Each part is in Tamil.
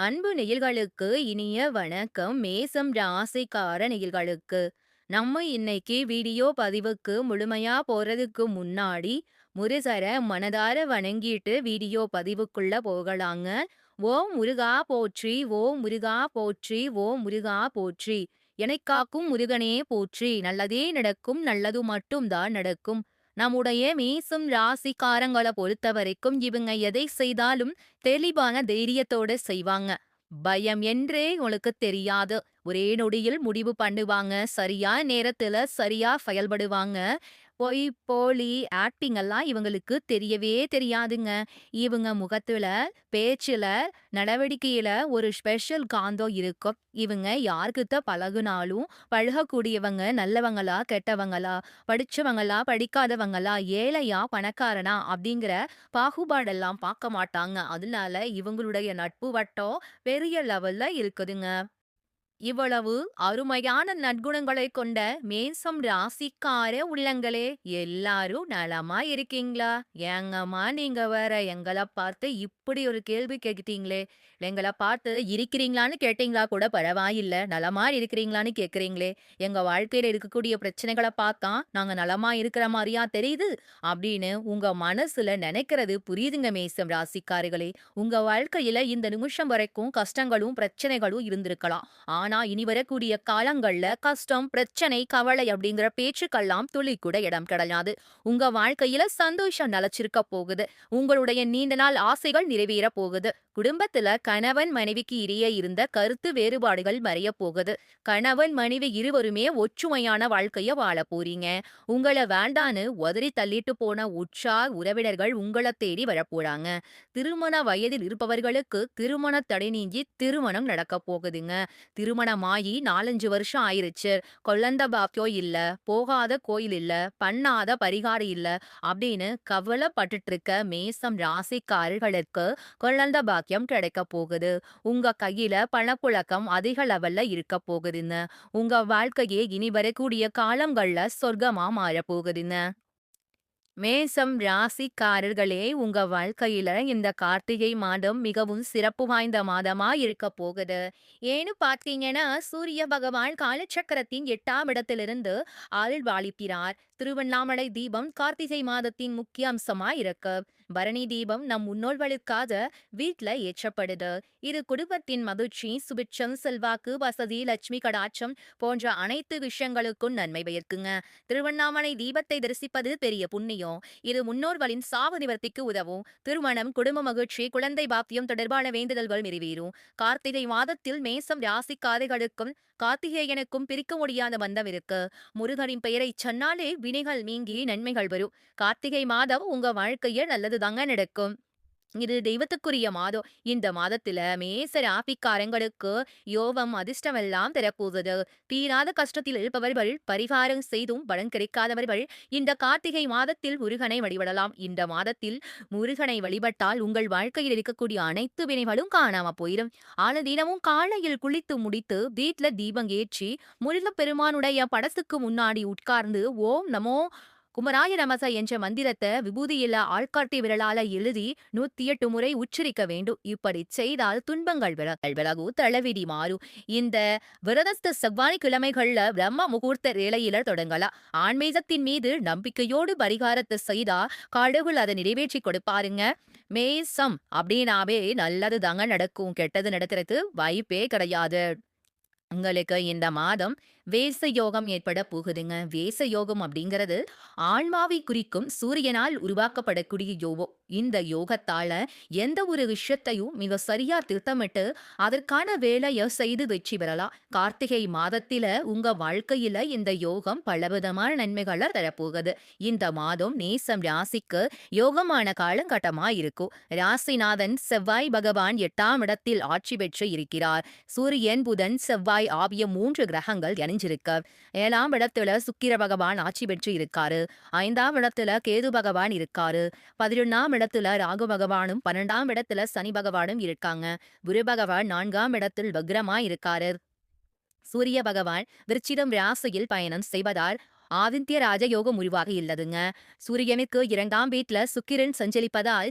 அன்பு நெயில்களுக்கு இனிய வணக்கம். மேசம் ராசிக்கார நெயில்களுக்கு நம்ம இன்னைக்கு வீடியோ பதிவுக்கு முழுமையா போறதுக்கு முன்னாடி, முருகர மனதார வணங்கிட்டு வீடியோ பதிவுக்குள்ள போகலாங்க. ஓம் முருகா போற்றி! ஓ முருகா போற்றி! ஓ முருகா போற்றி! எனக்காக்கும் முருகனே போற்றி! நல்லதே நடக்கும். நல்லது மட்டும் தான் நடக்கும். நம்முடைய மேசும் ராசிக்காரங்களை பொறுத்த வரைக்கும் இவங்க எதை செய்தாலும் தெளிவான தைரியத்தோட செய்வாங்க. பயம் என்றே உங்களுக்கு தெரியாது. ஒரே நொடியில் முடிவு பண்ணுவாங்க. சரியா நேரத்துல சரியா செயல்படுவாங்க. பொய், போலி, ஆக்டிங் எல்லாம் இவங்களுக்கு தெரியவே தெரியாதுங்க. இவங்க முகத்துல, பேச்சுல, நடவடிக்கையில ஒரு ஸ்பெஷல் காந்தம் இருக்கும். இவங்க யாருக்கிட்ட பழகுனாலும், பழகக்கூடியவங்க நல்லவங்களா, கெட்டவங்களா, படிச்சவங்களா, படிக்காதவங்களா, ஏழையா, பணக்காரனா அப்படிங்கிற பாகுபாடெல்லாம் பார்க்க மாட்டாங்க. அதனால இவங்களுடைய நட்பு வட்டம் பெரிய லெவல்ல இருக்குதுங்க. இவ்வளவு அருமையான நற்குணங்களைக் கொண்ட மேசம் ராசிக்கார உள்ளங்களே! எல்லாரும் நலமா இருக்கீங்களா? ஏங்கம்மா நீங்க வேற எங்கள பார்த்து இப்படி ஒரு கேள்வி கேக்கிட்டீங்களே எங்கள பார்த்து இருக்கிறீங்களான்னு கேட்டீங்களா கூட பரவாயில்ல. நலமா இருக்கிறீங்களான்னு கேட்குறீங்களே எங்க வாழ்க்கையில இருக்கக்கூடிய பிரச்சனைகள பார்த்தா, நாங்க நலமா இருக்கிற மாதிரியா தெரியுது? அப்படின்னு உங்க மனசுல நினைக்கிறது புரியுதுங்க மேசம் ராசிக்காரர்களே! உங்க வாழ்க்கையில இந்த நிமிஷம் வரைக்கும் கஷ்டங்களும், பிரச்சனைகளும் இருந்திருக்கலாம். ஆனா இனி வரக்கூடிய காலங்கள்ல கஷ்டம், பிரச்சனை, கவலை அப்படிங்கிற பேச்சுக்கெல்லாம் துளி கூட இடம் கிடையாது. உங்க வாழ்க்கையில சந்தோஷம் நிலைச்சிருக்க போகுது. உங்களுடைய நீண்ட நாள் ஆசைகள் நிறைவேற போகுது. குடும்பத்துல கணவன், மனைவிக்கு இடையே இருந்த கருத்து வேறுபாடுகள் மறையப் போகுது. கணவன், மனைவி இருவருமே ஒற்றுமையான வாழ்க்கைய வாழ போறீங்க. உங்கள வேண்டான்னு உதறி தள்ளிட்டு போன உற்றார், உறவினர்கள் உங்களை தேடி வரப்போறாங்க. திருமண வயதில் இருப்பவர்களுக்கு திருமண தடை நீங்கி திருமணம் நடக்கப் போகுதுங்க. திருமணமாகி 4, 5 வருஷம் ஆயிருச்சு. கொல்லந்த பாக்கியம் இல்ல, போகாத கோயில் இல்ல, பண்ணாத பரிகாரம் இல்ல அப்படின்னு கவலைப்பட்டுட்டு இருக்க மேசம் ராசிக்காரர்களுக்கு கொல்லந்த பாக்கியம் கிடைக்கப் போகுது. உங்க கையில பணப்புழக்கம் அதிக லெவல்ல இருக்கப் போகுதுன்னு உங்க வாழ்க்கையே இனி வரக்கூடிய காலங்கள்ல சொர்க்கமா மாறப் போகுதுன்னு மேசம் ராசிக்காரர்களே! உங்க வாழ்க்கையில இந்த கார்த்திகை மாதம் மிகவும் சிறப்பு வாய்ந்த மாதமா இருக்கப் போகுது. ஏன்னு பார்த்தீங்கன்னா, சூரிய பகவான் காலச்சக்கரத்தின் எட்டாம் இடத்திலிருந்து அருள்பாலிக்கிறார். திருவண்ணாமலை தீபம் கார்த்திகை மாதத்தின் முக்கிய அம்சமா இருக்கு. பரணி தீபம் நம் முன்னோர்களுக்காக வீட்ல ஏற்றப்படுது. இது குடும்பத்தின் மகிழ்ச்சி, சுபிட்சம், செல்வாக்கு, வசதி, லட்சுமி கடாட்சம் போன்ற அனைத்து விஷயங்களுக்கும் நன்மை பயக்குங்க. திருவண்ணாமலை தீபத்தை தரிசிப்பது பெரிய புண்ணியம். இது முன்னோர்களின் சாவு நிவர்த்திக்கு உதவும். திருமணம், குடும்ப மகிழ்ச்சி, குழந்தை பாப்தியம் தொடர்பான வேண்டுதல்கள் நிறைவேறும். கார்த்திகை மாதத்தில் மேசம் ராசிக்காதைகளுக்கும் கார்த்திகேயனுக்கும் பிரிக்க முடியாத பந்தம் முருகனின் பெயரைச் சொன்னாலே வினைகள் நீங்கி நன்மைகள் வரும். கார்த்திகை மாதம் உங்க வாழ்க்கையில் நல்லதுதாங்க நடக்கும். இது தெய்வத்துக்குரிய மாதம். இந்த மாதத்துல மேச ஆபிக்காரங்களுக்கு யோகம், அதிர்ஷ்டமெல்லாம் தரப்போகுது. தீராத கஷ்டத்தில் இருப்பவர்கள் பரிகாரம் செய்தும் பலன் கிடைக்காதவர்கள் இந்த கார்த்திகை மாதத்தில் முருகனை வழிபடலாம். இந்த மாதத்தில் முருகனை வழிபட்டால் உங்கள் வாழ்க்கையில் இருக்கக்கூடிய அனைத்து வினைகளும் காணாம போயிரும். ஆன தினமும் காலையில் குளித்து முடித்து வீட்ல தீபம் ஏற்றி முருகப்பெருமானுடைய படத்துக்கு முன்னாடி உட்கார்ந்து ஓம் நமோ குமராய நமச என்ற மந்திரத்தை விபூதியில ஆள்காட்டி விரலால எழுதி 108 முறை உச்சரிக்க வேண்டும். இப்படி செய்தால் துன்பங்கள் விலகல் விலகும், தலைவிதி மாறும். இந்த விரதஸ்த செவ்வாய்க்கிழமைகள்ல பிரம்ம முகூர்த்த வேளையில தொடங்கலாம். ஆன்மீகத்தின் மீது நம்பிக்கையோடு பரிகாரத்தை செய்தா கடவுள் அதை நிறைவேற்றிக் கொடுப்பாருங்க. மேசம் அப்படின்னாவே நல்லது தாங்க நடக்கும். கெட்டது நடக்கிறது வாய்ப்பே கிடையாது. உங்களுக்கு இந்த மாதம் வேச யோகம் ஏற்பட போகுதுங்க. வேச யோகம் அப்படிங்கிறது ஆன்மாவை குறிக்கும் சூரியனால் உருவாக்கப்படக்கூடிய யோகம். இந்த யோகத்தால எந்த ஒரு விஷயத்தையும் மிக சரியா திட்டமிட்டு அதற்கான வேலைய செய்து வெற்றி பெறலாம். கார்த்திகை மாதத்தில உங்க வாழ்க்கையில இந்த யோகம் பலவிதமான நன்மைகளை தரப்போகுது. இந்த மாதம் நேசம் ராசிக்கு யோகமான காலங்கட்டமா இருக்கும். ராசிநாதன் செவ்வாய் பகவான் எட்டாம் இடத்தில் ஆட்சி பெற்று இருக்கிறார். சூரியன், புதன், செவ்வாய் ஆகிய மூன்று கிரகங்கள் அணிஞ்சிருக்கு ஏழாம் இடத்துல சுக்கிர பகவான் ஆட்சி பெற்று இருக்காரு. ஐந்தாம் இடத்துல கேது பகவான் இருக்காரு. 11ஆம் இடத்துல ராகு பகவானும், 12ஆம் இடத்துல சனி பகவானும் இருக்காங்க. குரு பகவான் நான்காம் இடத்தில் வக்ரமா இருக்காரு. சூரிய பகவான் விருச்சிகம் ராசியில் பயணம் செய்வதால் ஆதித்ய ராஜயோகம் உருவாகி சூரியனுக்கு இரண்டாம் வீட்ல சுக்கிரன் சஞ்சலிப்பதால்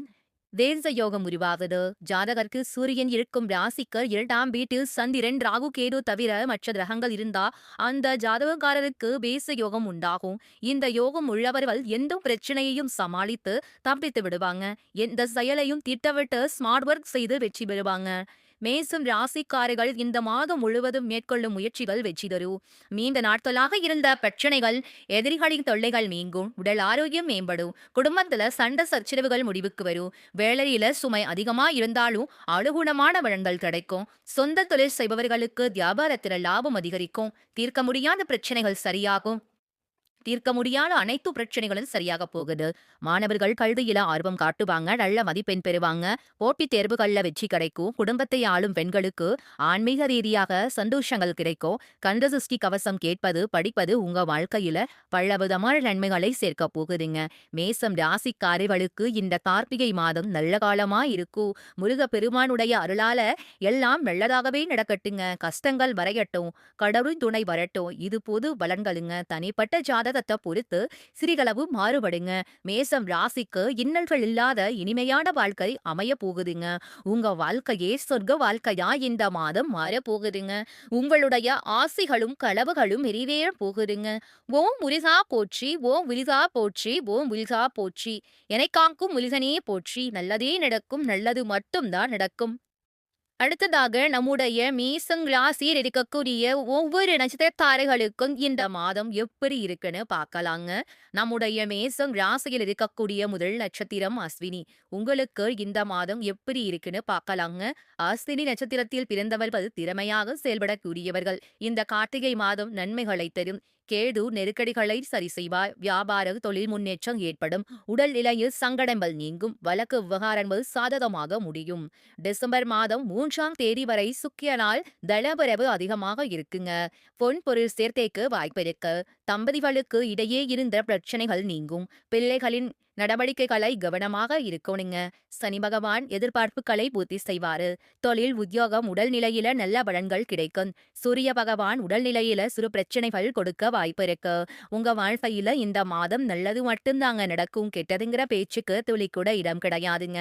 தேச யோகம் உருவாவது. ஜாதகர்க்கு சூரியன் இருக்கும் ராசிக்கு இரண்டாம் வீட்டில் சந்திரன் ராகு கேது தவிர மற்ற கிரகங்கள் இருந்தா அந்த ஜாதகக்காரருக்கு பேச யோகம் உண்டாகும். இந்த யோகம் உள்ளவர்கள் எந்த பிரச்சனையையும் சமாளித்து தப்பித்து விடுவாங்க. எந்த செயலையும் திட்டமிட்டு ஸ்மார்ட் ஒர்க் செய்து வெற்றி பெறுவாங்க. மேசம் ராசிக்காரர்கள் இந்த மாதம் முழுவதும் மேற்கொள்ளும் முயற்சிகள் வெற்றி தரும் நீண்ட நாட்களாக இருந்த பிரச்சனைகள் எதிரிகளின் தொல்லைகள் நீங்கும் உடல் ஆரோக்கியம் மேம்படும் குடும்பத்துல சண்டை சச்சரவுகள் முடிவுக்கு வரும் வேலையில சுமை அதிகமா இருந்தாலும் அனுகுணமான வளங்கள் கிடைக்கும். சொந்த தொழில் செய்பவர்களுக்கு வியாபாரத்தில் லாபம் அதிகரிக்கும். தீர்க்க முடியாத பிரச்சனைகள் சரியாகும். தீர்க்க முடியாத அனைத்து பிரச்சனைகளும் சரியாக போகுது. மாணவர்கள் கல்வியில ஆர்வம் காட்டுவாங்க நல்ல மதிப்பெண் பெறுவாங்க. போட்டித் தேர்வுகள்ல வெற்றி கிடைக்கும். குடும்பத்தை ஆளும் பெண்களுக்கு ஆன்மீக ரீதியாக சந்தோஷங்கள் கிடைக்கும். கந்தசஷ்டி கவசம் கேட்பது படிப்பது உங்க வாழ்க்கையில பலவிதமான நன்மைகளை சேர்க்க போகுதுங்க. மேசம் ராசிக்காரிகளுக்கு இந்த கார்த்திகை மாதம் நல்ல காலமா இருக்கும் முருக பெருமானுடைய அருளால எல்லாம் நல்லதாகவே நடக்கட்டுங்க. கஷ்டங்கள் வரையட்டும். கடவுள் துணை வரட்டும். இது பொது பலன்களுங்க. தனிப்பட்ட ஜாதகத்தை பொறுத்து சிறிகளவு மாறுபடுங்க. மேசம் ராசிக்கு இன்னல்கள் இல்லாத இனிமையான வாழ்க்கை அமைய போகுதுங்க. உங்க வாழ்க்கையே சொர்க்க வாழ்க்கையா இந்த மாதம் மாற போகுதுங்க உங்களுடைய ஆசைகளும் கலவுகளும் நிறைவேற போகுதுங்க. ஓம் முரிசா போற்றி ஓம் விரிசா போற்றி ஓம் விரிசா போற்றி. எனைக்காக்கும் முலிசனே போற்றி. நல்லதே நடக்கும் நல்லது மட்டும்தான் நடக்கும். அடுத்ததாக நம்முடைய மீசங் ராசியில் இருக்கக்கூடிய ஒவ்வொரு நட்சத்திரத்தாரைகளுக்கும் இந்த மாதம் எப்படி இருக்குன்னு பார்க்கலாங்க. நம்முடைய மேசம் ராசியில் இருக்கக்கூடிய முதல் நட்சத்திரம் அஸ்வினி. உங்களுக்கு இந்த மாதம் எப்படி இருக்குன்னு பார்க்கலாங்க. அஸ்வினி நட்சத்திரத்தில் பிறந்தவர்கள் திறமையாக செயல்படக்கூடியவர்கள். இந்த கார்த்திகை மாதம் நன்மைகளை தரும். கேடு நெருக்கடிகளை சரி செய்வாய் வியாபார தொழில் முன்னேற்றம் ஏற்படும். உடல் நிலையில் சங்கடங்கள் நீங்கும். வழக்கு விவகாரங்கள் சாதகமாக முடியும். டிசம்பர் மாதம் மூன்றாம் தேதி வரை சுக்கியனால் தளபரவு அதிகமாக இருக்குங்க. பொன் பொருள் சேர்த்தைக்கு வாய்ப்பிருக்கு. தம்பதிகளுக்கு இடையே இருந்த பிரச்சனைகள் நீங்கும். பிள்ளைகளின் நடவடிக்கைகளை கவனமாக இருக்கணுங்க. சனி பகவான் எதிர்பார்ப்புகளை பூர்த்தி செய்வாரு. தொழில் உத்தியோகம் உடல்நிலையில நல்ல பலன்கள் கிடைக்கும். சூரிய பகவான் உடல்நிலையில சிறு பிரச்சனைகள் கொடுக்க வாய்ப்பு இருக்கு. உங்க வாழ்க்கையில இந்த மாதம் நல்லது மட்டும்தாங்க நடக்கும். கெட்டதுங்கிற பேச்சுக்கு துளி கூட இடம் கிடையாதுங்க.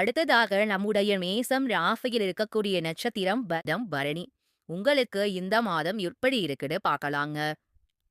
அடுத்ததாக நம்முடைய மேசம் ராசியில் இருக்கக்கூடிய நட்சத்திரம் பதம் பரணி. உங்களுக்கு இந்த மாதம் எப்படி இருக்குன்னு பார்க்கலாங்க.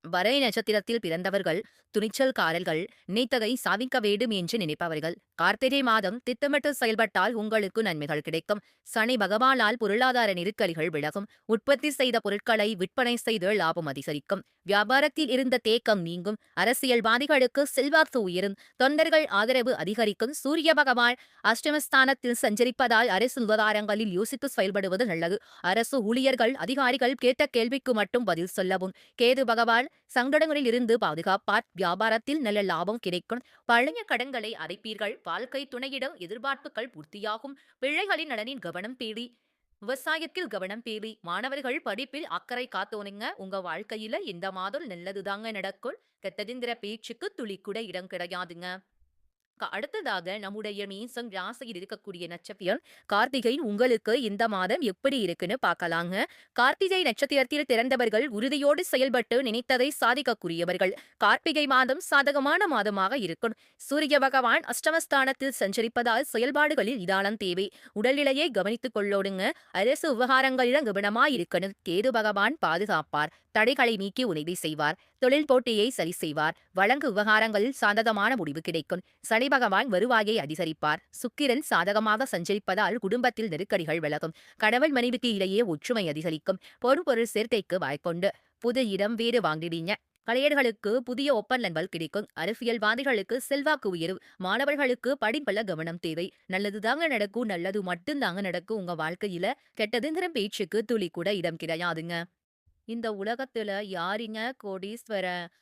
வரை நட்சத்திரத்தில் பிறந்தவர்கள் துணிச்சல்காரர்கள் நீத்தகை சாவிக்க வேண்டும் என்று நினைப்பவர்கள். கார்த்திகை மாதம் திட்டமிட்டு செயல்பட்டால் உங்களுக்கு நன்மைகள் கிடைக்கும். சனி பகவானால் பொருளாதார நெருக்கடிகள் விலகும். உற்பத்தி செய்த பொருட்களை விற்பனை செய்து லாபம் அதிகரிக்கும். வியாபாரத்தில் இருந்த தேக்கம் நீங்கும். அரசியல்வாதிகளுக்கு செல்வாக்கு உயரும். தொண்டர்கள் ஆதரவு அதிகரிக்கும். சூரிய பகவான் அஷ்டமஸ்தானத்தில் சஞ்சரிப்பதால் அரசு விவகாரங்களில் யோசித்து செயல்படுவது நல்லது. அரசு ஊழியர்கள் அதிகாரிகள் கேட்ட கேள்விக்கு மட்டும் பதில் சொல்லவும். கேது பகவான் சங்கடங்களில் இருந்து பாதுகாப்பார். வியாபாரத்தில் நல்ல லாபம் கிடைக்கும். பழைய கடன்களை அடைப்பீர்கள். வாழ்க்கை துணையிடம் எதிர்பார்ப்புகள் பூர்த்தியாகும். பிள்ளைகளின் நலனின் கவனம் பேடி விவசாயத்தில் கவனம் பேடி மாணவர்கள் படிப்பில் அக்கறை காத்தோனுங்க. உங்க வாழ்க்கையில இந்த மாதம் நல்லதுதாங்க நடக்கும். கெட்டதிந்திர பேச்சுக்கு துளி கூட இடம் கிடையாதுங்க. அடுத்ததாக நம்முடைய மீசம் ராசியில் இருக்கக்கூடிய நட்சத்திரம் கார்த்திகை உங்களுக்கு இந்த மாதம் எப்படி இருக்குன்னு பார்க்கலாங்க. கார்த்திகை நட்சத்திரத்தில் திறந்தவர்கள் உறுதியோடு செயல்பட்டு நினைத்ததை சாதிக்கக்கூடியவர்கள். கார்த்திகை மாதம் சாதகமான மாதமாக இருக்கும் சூரிய பகவான் அஷ்டமஸ்தானத்தில் சஞ்சரிப்பதால் செயல்பாடுகளில் இதானம் தேவை. உடல்நிலையை கவனித்துக் கொள்ளோடுங்க. அரசு விவகாரங்களிடம் கவனமாயிருக்கணும் கேது பகவான் பாதுகாப்பார். தடைகளை நீக்கி உதவி செய்வார். தொழில் போட்டியை சரி செய்வார். வழங்கு விவகாரங்களில் சாதகமான முடிவு கிடைக்கும். சனி பகவான் வருவாயை அதிகரிப்பார் சுக்கிரன் சாதகமாக சஞ்சரிப்பதால் குடும்பத்தில் நெருக்கடிகள் விலகும். கணவன் மனைவிக்கு இடையே ஒற்றுமை அதிகரிக்கும் பொறுப்பொருள் சேர்க்கைக்கு வாய்ப்புண்டு. புது இடம் வேறு வாங்கிடுங்க. கலைஞர்களுக்கு புதிய ஒப்பந்தங்கள் கிடைக்கும். அரசியல்வாதிகளுக்கு செல்வாக்கு உயரும். மாணவர்களுக்கு படிப்பல கவனம் தேவை. நல்லதுதாங்க நடக்கும் நல்லது மட்டும்தாங்க நடக்கும். உங்க வாழ்க்கையில கெட்டதுங்கிற பேச்சுக்கு துளி கூட இடம் கிடையாதுங்க. இந்த உலகத்துல யாருங்க கோடீஸ்வரன்?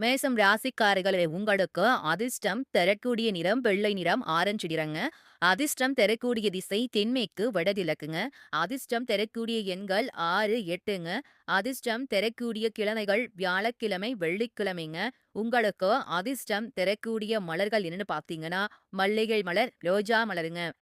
மேசம் ராசிக்காரர்களே உங்களுக்கு அதிர்ஷ்டம் தரக்கூடிய நிறம் வெள்ளை நிறம் ஆரஞ்சு நிறங்க. அதிர்ஷ்டம் தரக்கூடிய திசை தென்மேற்கு வடகிழக்குங்க. அதிர்ஷ்டம் தரக்கூடிய எண்கள் 6, 8ங்க. அதிர்ஷ்டம் தரக்கூடிய கிழமைகள் வியாழக்கிழமை, வெள்ளிக்கிழமைங்க. உங்களுக்கு அதிர்ஷ்டம் தரக்கூடிய மலர்கள் என்னன்னு பார்த்தீங்கன்னா, மல்லிகை மலர், ரோஜா மலருங்க.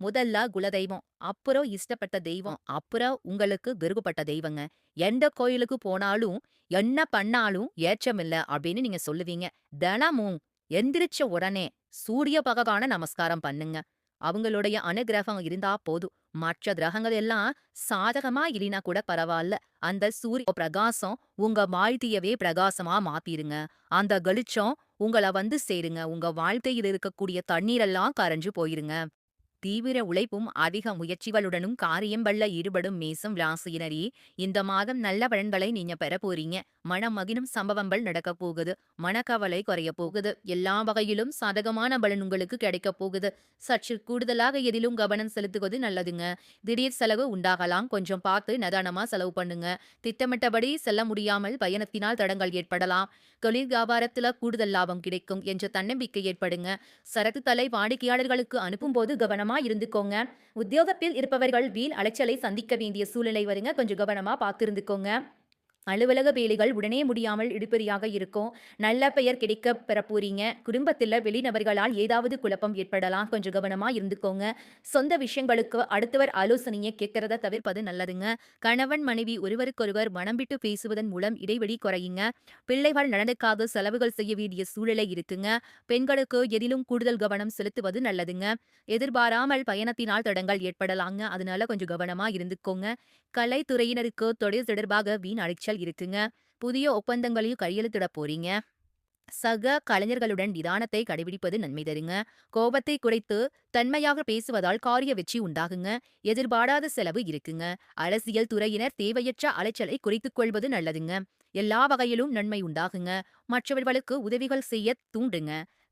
முதல்ல குலதெய்வம், அப்புறம் இஷ்டப்பட்ட தெய்வம், அப்புறம் உங்களுக்கு விருப்பப்பட்ட தெய்வங்க. எந்த கோயிலுக்கு போனாலும், என்ன பண்ணாலும் ஏற்றமில்ல அப்படின்னு நீங்க சொல்லுவீங்க. தினமும் எந்திரிச்ச உடனே சூரிய பகவான நமஸ்காரம் பண்ணுங்க. அவங்களுடைய அனுகிரகம் இருந்தா போதும். மற்ற கிரகங்கள் எல்லாம் சாதகமா இல்லைனா கூட பரவாயில்ல அந்த சூரிய பிரகாசம் உங்க வாழ்க்கையவே பிரகாசமா மாத்திருங்க. அந்த கலிச்சம் உங்கள வந்து சேருங்க. உங்க வாழ்க்கையில் இருக்கக்கூடிய தண்ணீரெல்லாம் கரைஞ்சு போயிருங்க. தீவிர உழைப்பும், அதிக முயற்சிகளுடனும் காரியம் வெல்ல ஈடுபடும் மேசம் ராசியினரே, இந்த மாதம் நல்ல பலன்களை நீங்க பெற போறீங்க. மனம் மகிழும் சம்பவங்கள் நடக்கப் போகுது. மனக்கவலை குறையப் போகுது. எல்லா வகையிலும் சாதகமான பலன் உங்களுக்கு கிடைக்கப் போகுது. சற்று கூடுதலாக எதிலும் கவனம் செலுத்துவது நல்லதுங்க. திடீர் செலவு உண்டாகலாம். கொஞ்சம் பார்த்து நிதானமா செலவு பண்ணுங்க. திட்டமிட்டபடி செல்ல முடியாமல் பயணத்தினால் தடங்கல் ஏற்படலாம். தொழில் வியாபாரத்துல கூடுதல் லாபம் கிடைக்கும் என்ற தன்னம்பிக்கை ஏற்படுங்க. சரக்கு தலை வாடிக்கையாளர்களுக்கு அனுப்பும்போது கவனமா இருந்துக்கோங்க. உத்தியோகத்தில் இருப்பவர்கள் வீண் அலைச்சலை சந்திக்க வேண்டிய சூழ்நிலை வருங்க. கொஞ்சம் கவனமா பார்த்திருந்துக்கோங்க. அலுவலக வேலைகள் உடனே முடியாமல் இழுபறியாக இருக்கும். நல்ல பெயர் கிடைக்கப் பெற போறீங்க. குடும்பத்தில வெளிநபர்களால் ஏதாவது குழப்பம் ஏற்படலாம். கொஞ்சம் கவனமா இருந்துக்கோங்க. சொந்த விஷயங்களுக்கு அடுத்தவர் ஆலோசனைய கேட்கறத தவிர்ப்பது நல்லதுங்க. கணவன், மனைவி ஒருவருக்கொருவர் மனம் விட்டு பேசுவதன் மூலம் இடைவெளி குறையுங்க. பிள்ளைகள் நலனுக்காக செலவுகள் செய்ய வேண்டிய சூழலை இருக்குங்க. பெண்களுக்கு எதிலும் கூடுதல் கவனம் செலுத்துவது நல்லதுங்க. எதிர்பாராமல் பயணத்தினால் தடங்கல் ஏற்படலாங்க. அதனால கொஞ்சம் கவனமா இருந்துக்கோங்க. கலைத்துறையினருக்கு தொழில் தொடர்பாக வீண் அலைச்சல் இருக்குங்க. புதிய ஒப்பந்தங்களையும் கையெழுத்திடப் போறீங்க. சக கலைஞர்களுடன் நிதானத்தை கடைபிடிப்பது நன்மை தருங்க. கோபத்தை குறைத்து தன்மையாக பேசுவதால் காரிய வெற்றி உண்டாகுங்க. எதிர்பாராத செலவு இருக்குங்க. அரசியல் துறையினர் தேவையற்ற அலைச்சலை குறைத்துக் கொள்வது நல்லதுங்க. எல்லா வகையிலும் நன்மை உண்டாகுங்க. மற்றவர்களுக்கு உதவிகள் செய்ய தூண்டுங்க.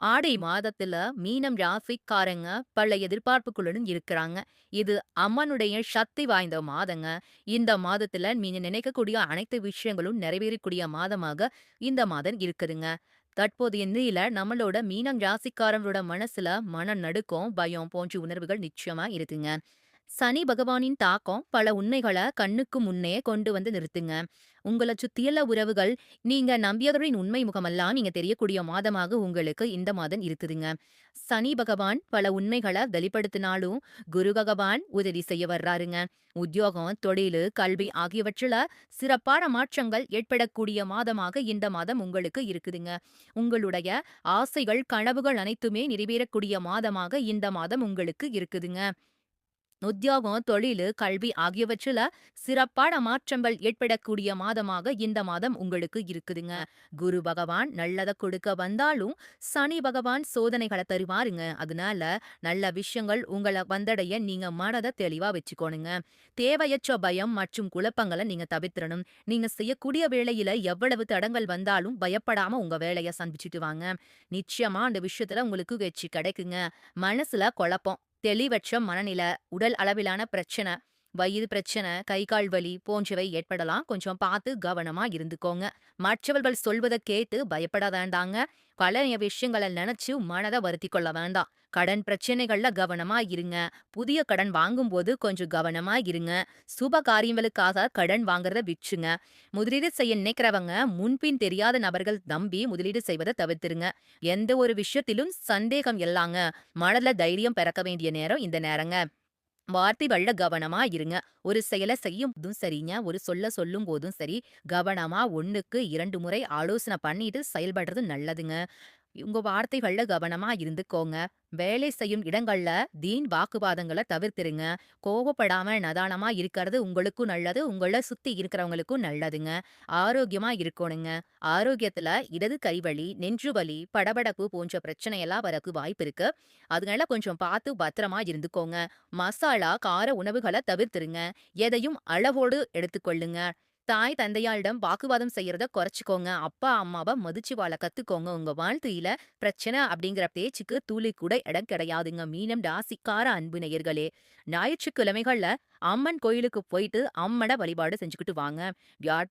ஆடி மாதத்துல மீனம் ராசிக்காரங்க பல எதிர்பார்ப்புகளுடன் இருக்கிறாங்க. இது அம்மனுடைய சக்தி வாய்ந்த மாதங்க. இந்த மாதத்துல நீங்க நினைக்கக்கூடிய அனைத்து விஷயங்களும் நிறைவேறக்கூடிய மாதமாக இந்த மாதம் இருக்குதுங்க. தற்போதைய நிலையில நம்மளோட மீனம் ராசிக்காரங்களோட மனசுல மன நடுக்கம், பயம் போன்ற உணர்வுகள் நிச்சயமா இருக்குங்க. சனி பகவானின் தாக்கம் பல உண்மைகள கண்ணுக்கு முன்னே கொண்டு வந்து நிறுத்துங்க. உங்களை சுத்தியுள்ள உறவுகள், நீங்க நம்பியவரின் உண்மை முகமெல்லாம் நீங்க தெரியக்கூடிய மாதமாக உங்களுக்கு இந்த மாதம் இருக்குதுங்க. சனி பகவான் பல உண்மைகள வெளிப்படுத்தினாலும், குரு பகவான் உதவி செய்ய வர்றாருங்க. உத்தியோகம், தொழிலு, கல்வி ஆகியவற்றில் சிறப்பான மாற்றங்கள் ஏற்படக்கூடிய மாதமாக இந்த மாதம் உங்களுக்கு இருக்குதுங்க. உங்களுடைய ஆசைகள், கனவுகள் அனைத்துமே நிறைவேறக்கூடிய மாதமாக இந்த மாதம் உங்களுக்கு இருக்குதுங்க. உத்தியோகம், தொழிலு, கல்வி ஆகியவற்றில் சிறப்பான மாற்றங்கள் ஏற்படக்கூடிய மாதமாக இந்த மாதம் உங்களுக்கு இருக்குதுங்க. குரு பகவான் நல்லத கொடுக்க வந்தாலும், சனி பகவான் சோதனைகள தருவாருங்க. அதனால நல்ல விஷயங்கள் உங்கள வந்தடைய நீங்க மனத தெளிவா வச்சுக்கோணுங்க. தேவையற்ற பயம் மற்றும் குழப்பங்களை நீங்க தவிர்த்திறணும். நீங்க செய்யக்கூடிய வேலையில எவ்வளவு தடங்கல் வந்தாலும் பயப்படாம உங்க வேலைய சந்திச்சுட்டு வாங்க. நிச்சயமா அந்த விஷயத்துல உங்களுக்கு வெற்றி கிடைக்குங்க. மனசுல குழப்பம், தெளிவற்ற மனநில, உடல் அளவிலான பிரச்சனை வயிறு பிரச்சனை கை கால் வலி போன்றவை ஏற்படலாம். கொஞ்சம் பார்த்து கவனமா இருந்துக்கோங்க. மற்றவர்கள் சொல்வதை கேட்டு பயப்பட வேண்டாங்க. பழைய விஷயங்கள நினைச்சு மனத வருத்தி கொள்ள வேண்டாம். கடன் பிரச்சனைகள்ல கவனமா இருங்க. புதிய கடன் வாங்கும்போது கொஞ்சம் கவனமா இருங்க. சுப காரியங்களுக்காக கடன் வாங்குறத விற்றுங்க முதலீடு செய்ய நினைக்கிறவங்க முன்பின் தெரியாத நபர்கள் நம்பி முதலீடு செய்வதை தவிர்த்துருங்க. எந்த ஒரு விஷயத்திலும் சந்தேகம் இல்லாங்க. மனதில் தைரியம் பிறக்க வேண்டிய நேரம் இந்த நேரங்க. வார்த்தை வள்ள கவனமா இருங்க. ஒரு செயலை செய்யும் போதும் சரிங்க, ஒரு சொல்ல சொல்லும் போதும் சரி, கவனமா 1க்கு 2 முறை ஆலோசனை பண்ணிட்டு செயல்படுறது நல்லதுங்க. உங்க வார்த்தைகள்ல கவனமா இருந்துக்கோங்க. வேலை செய்யும் இடங்கள்ல தீன் வாக்குவாதங்கள தவிர்த்துருங்க. கோவப்படாம நதானமா இருக்கிறது உங்களுக்கும் நல்லது, உங்கள சுத்தி இருக்கிறவங்களுக்கும் நல்லதுங்க. ஆரோக்கியமா இருக்கணுங்க. ஆரோக்கியத்துல இடது கை வலி, நெஞ்சு வலி, படபடப்பு போன்ற பிரச்சனையெல்லாம் வரக்கு வாய்ப்பு இருக்கு. அதனால கொஞ்சம் பார்த்து பத்திரமா இருந்துக்கோங்க. மசாலா, கார உணவுகளை தவிர்த்துருங்க. எதையும் அளவோடு எடுத்துக்கொள்ளுங்க. தாய், தந்தையாரிடம் வாக்குவாதம் செய்யறத குறைச்சுக்கோங்க. அப்பா, அம்மாவ மதிச்சு வாழ கத்துக்கோங்க. உங்க வாழ்க்கையில பிரச்சனை அப்படிங்கிற பேச்சுக்கு தூளி கூட இடம் கிடையாதுங்க. மீனம் ராசிக்கார அன்பு நேயர்களே! ஞாயிற்றுக்கிழமைகள்ல அம்மன் கோயிலுக்கு போயிட்டு அம்மன வழிபாடு செஞ்சுக்கிட்டு வாங்க. வியாட்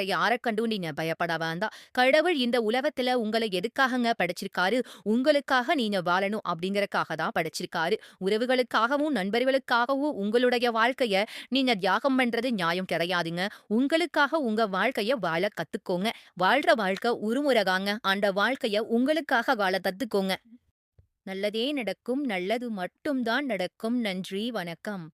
யார கண்டும் நீங்க பயப்பட வேண்டாம். கடவுள் இந்த உலகத்துல உங்கள எதுக்காகங்க படைச்சிருக்காரு? உங்களுக்காக நீங்க வாழணும் அப்படிங்கறக்காக தான் படைச்சிருக்காரு. உறவுகளுக்காகவும், நண்பர்களுக்காகவும் உங்களுடைய வாழ்க்கைய நீங்க தியாகம் பண்றது நியாயம் கிடையாதுங்க. உங்களுக்காக உங்க வாழ்க்கைய வாழ கத்துக்கோங்க. வாழ்ற வாழ்க்கை உருமுறகாங்க அந்த வாழ்க்கைய உங்களுக்காக வாழ கத்துக்கோங்க. நல்லதே நடக்கும். நல்லது மட்டும் தான் நடக்கும். நன்றி, வணக்கம்.